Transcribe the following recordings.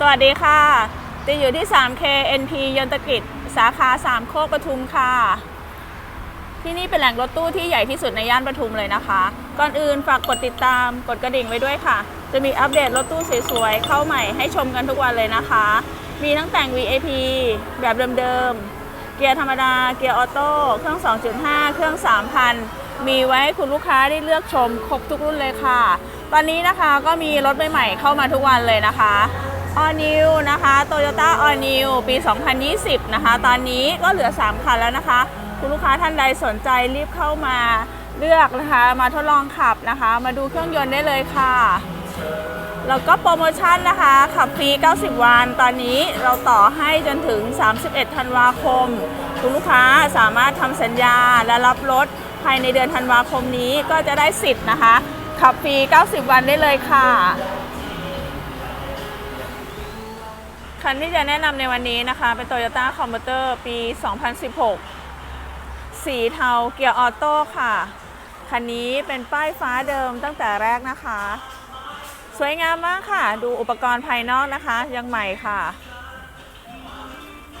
สวัสดีค่ะจะอยู่ที่ 3K NP ยนตกิจ สาขา3โคกปทุมค่ะ ที่นี่เป็นแหล่งรถตู้ที่ใหญ่ที่สุดในย่านปทุมเลยนะคะ ก่อนอื่นฝากกดติดตาม กดกระดิ่งไว้ด้วยค่ะ จะมีอัปเดตรถตู้สวยๆ เข้าใหม่ให้ชมกันทุกวันเลยนะคะ มีทั้งแต่ง VIP แบบเดิมๆ เกียร์ธรรมดา เกียร์ออโต้ เครื่อง 2.5 เครื่อง 3,000 มีไว้ให้คุณลูกค้าได้เลือกชมครบทุกรุ่นเลยค่ะ ตอนนี้นะคะก็มีรถใหม่ๆเข้ามาทุกวันเลยนะคะ All New นะคะ Toyota All New ปี 2020 นะคะ ตอนนี้ก็เหลือ 3 คันแล้วนะคะ คุณลูกค้าท่านใดสนใจรีบเข้ามาเลือกนะคะ มาทดลองขับนะคะ มาดูเครื่องยนต์ได้เลยค่ะ แล้วก็โปรโมชั่นนะคะ ขับฟรี 90 วัน ตอนนี้เราต่อให้จนถึง 31 ธันวาคม คุณลูกค้าสามารถทำสัญญาและรับรถภายในเดือนธันวาคมนี้ก็จะได้สิทธิ์นะคะ ขับฟรี 90 วันได้เลยค่ะ คันที่จะแนะนำในวันนี้นะคะ เป็น Toyota c o m m u t e r ปี 2016 สีเทาเกียร์ออโต้ค่ะ คันนี้เป็นป้ายฟ้าเดิมตั้งแต่แรกนะคะ สวยงามมากค่ะ ดูอุปกรณ์ภายนอกนะคะ ยังใหม่ค่ะ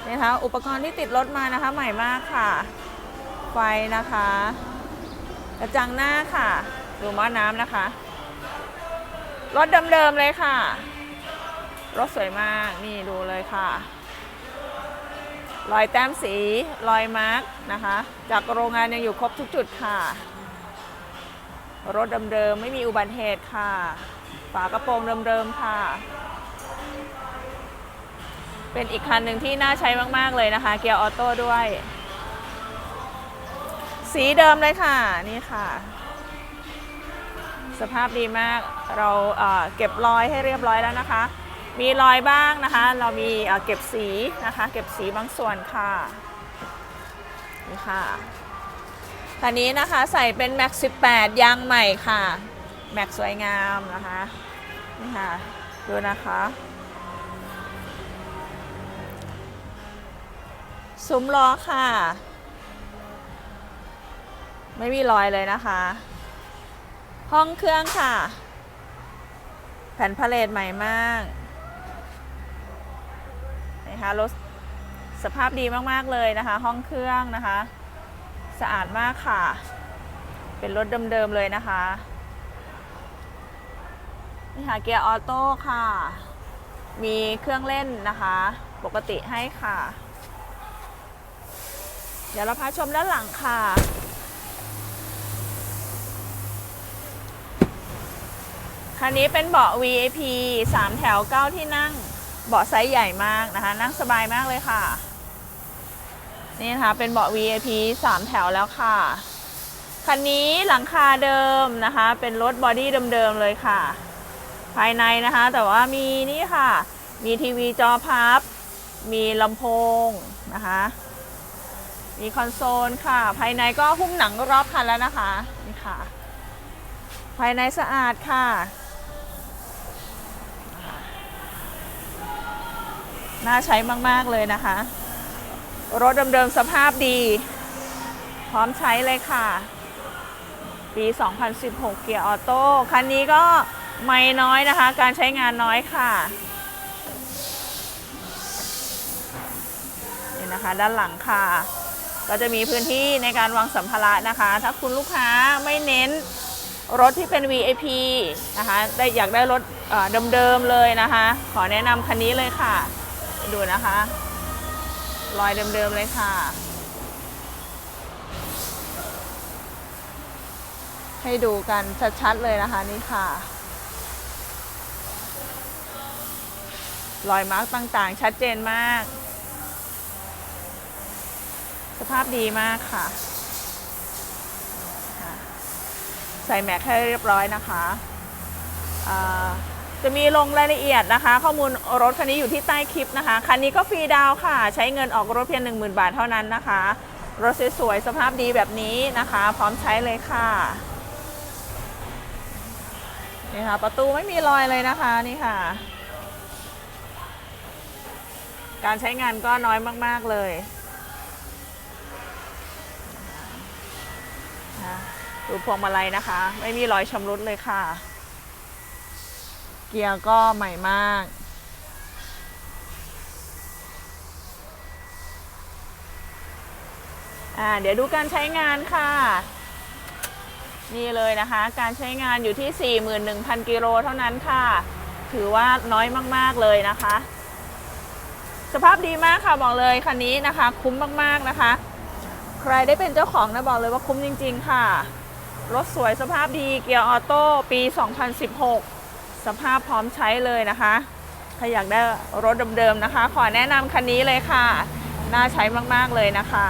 นี่นะคะอุปกรณ์ที่ติดรถมานะคะใหม่มากค่ะ ไฟนะคะ กระจังหน้าค่ะ ดูหม้อน้ำนะคะ รถเดิมๆเลยค่ะ รถสวยมากนี่ดูเลยค่ะรอยแต้มสีรอยมาร์กนะคะ จากโรงงานยังอยู่ครบทุกจุดค่ะ รถเดิมๆไม่มีอุบัติเหตุค่ะ ฝากระโปรงเดิมๆค่ะ เป็นอีกคันหนึ่งที่น่าใช้มากๆเลยนะคะ เกียร์ออโต้ด้วย สีเดิมเลยค่ะนี่ค่ะ สภาพดีมากเราเเก็บรอยให้เรียบร้อยแล้วนะคะ มีรอยบ้างนะคะ เรามีเก็บสีนะคะ เก็บสีบางส่วนค่ะนี่ค่ะคันนี้นะคะใส่เป็น Max 18 ยางใหม่ค่ะแม็กสวยงามนะคะนี่ค่ะดูนะคะซุ้มล้อค่ะ ไม่มีรอยเลยนะคะ ห้องเครื่องค่ะ แผ่นพาเลทใหม่มาก นะคะรถสภาพดีมากๆเลยนะคะ ห้องเครื่องนะคะ สะอาดมากค่ะ เป็นรถเดิมๆเลยนะคะนี่ค่ะเกียร์ออโต้ค่ะ มีเครื่องเล่นนะคะ ปกติให้ค่ะ เดี๋ยวเราพาชมด้านหลังค่ะคันนี้เป็นเบาะ VIP 3 แถว 9 ที่นั่ง เบาะไซส์ใหญ่มากนะคะ นั่งสบายมากเลยค่ะ นี่นะคะเป็นเบาะ VIP 3 แถวแล้วค่ะ คันนี้หลังคาเดิมนะคะ เป็นรถบอดี้เดิมๆเลยค่ะ ภายในนะคะ แต่ว่ามีนี่ค่ะ มีทีวีจอพับ มีลำโพงนะคะ มีคอนโซลค่ะ ภายในก็หุ้มหนังรอบคันแล้วนะคะ นี่ค่ะ ภายในสะอาดค่ะ น่าใช้มาก ๆ เลยนะคะ รถเดิมๆสภาพดี พร้อมใช้เลยค่ะ ปี 2016 เกียร์ออโต้ คันนี้ก็ไม่น้อยนะคะ การใช้งานน้อยค่ะนี่นะคะ ด้านหลังค่ะ ก็จะมีพื้นที่ในการวางสัมภาระนะคะ ถ้าคุณลูกค้าไม่เน้นรถที่เป็น VIP นะคะ ได้อยากได้รถเอ่อเดิมๆเลยนะคะ ขอแนะนำคันนี้เลยค่ะ ดูนะคะ รอยเดิมๆเลยค่ะ ให้ดูกันชัดๆเลยนะคะนี่ค่ะ รอยมาร์กต่างๆ ชัดเจนมาก สภาพดีมากค่ะ ใส่แม็กให้เรียบร้อยนะคะ จะมีลงรายละเอียดนะคะ ข้อมูลรถคันนี้อยู่ที่ใต้คลิปนะคะ คันนี้ก็ฟรีดาวค่ะ ใช้เงินออกรถเพียง 10,000 บาทเท่านั้นนะคะ รถสวยๆสภาพดีแบบนี้นะคะ พร้อมใช้เลยค่ะนี่ค่ะ ประตูไม่มีรอยเลยนะคะนี่ค่ะ การใช้งานก็น้อยมาก ๆ เลยนะดูพวงมาลัยนะคะ ไม่มีรอยชำรุดเลยค่ะ เกียร์ก็ใหม่มาก อ่าเดี๋ยวดูการใช้งานค่ะ นี่เลยนะคะ การใช้งานอยู่ที่ 41,000 กิโลเท่านั้นค่ะ ถือว่าน้อยมาก ๆ เลยนะคะ สภาพดีมากค่ะบอกเลยคันนี้นะคะ คุ้มมาก ๆ นะคะ ใครได้เป็นเจ้าของนะบอกเลยว่าคุ้มจริง ๆ ค่ะ รถสวยสภาพดีเกียร์ออโต้ปี 2016 สภาพพร้อมใช้เลยนะคะถ้าอยากได้รถเดิมๆนะคะ ขอแนะนำคันนี้เลยค่ะ น่าใช้มากๆเลยนะคะ